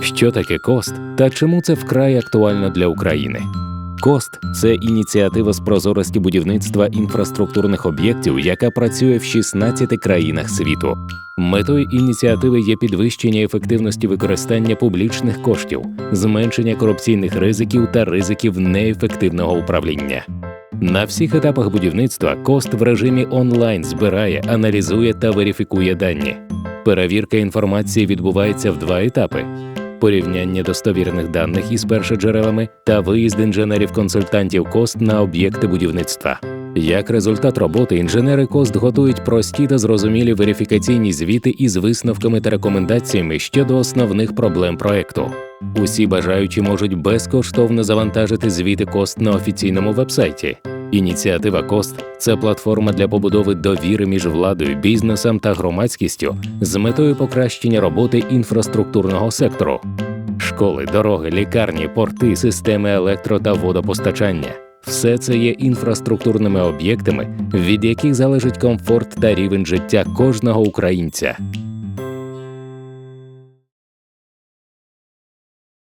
Що таке кост та чому це вкрай актуально для України? Кост це ініціатива з прозорості будівництва інфраструктурних об'єктів, яка працює в 16 країнах світу. Метою ініціативи є підвищення ефективності використання публічних коштів, зменшення корупційних ризиків та ризиків неефективного управління. На всіх етапах будівництва кост в режимі онлайн збирає, аналізує та верифікує дані. Перевірка інформації відбувається в два етапи: порівняння достовірних даних із першоджерелами та виїзд інженерів-консультантів кост на об'єкти будівництва. Як результат роботи, інженери кост готують прості та зрозумілі верифікаційні звіти із висновками та рекомендаціями щодо основних проблем проекту. Усі бажаючі можуть безкоштовно завантажити звіти кост на офіційному вебсайті. Ініціатива Кост це платформа для побудови довіри між владою, бізнесом та громадськістю з метою покращення роботи інфраструктурного сектору. Школи, дороги, лікарні, порти, системи електро та водопостачання все це є інфраструктурними об'єктами, від яких залежить комфорт та рівень життя кожного українця.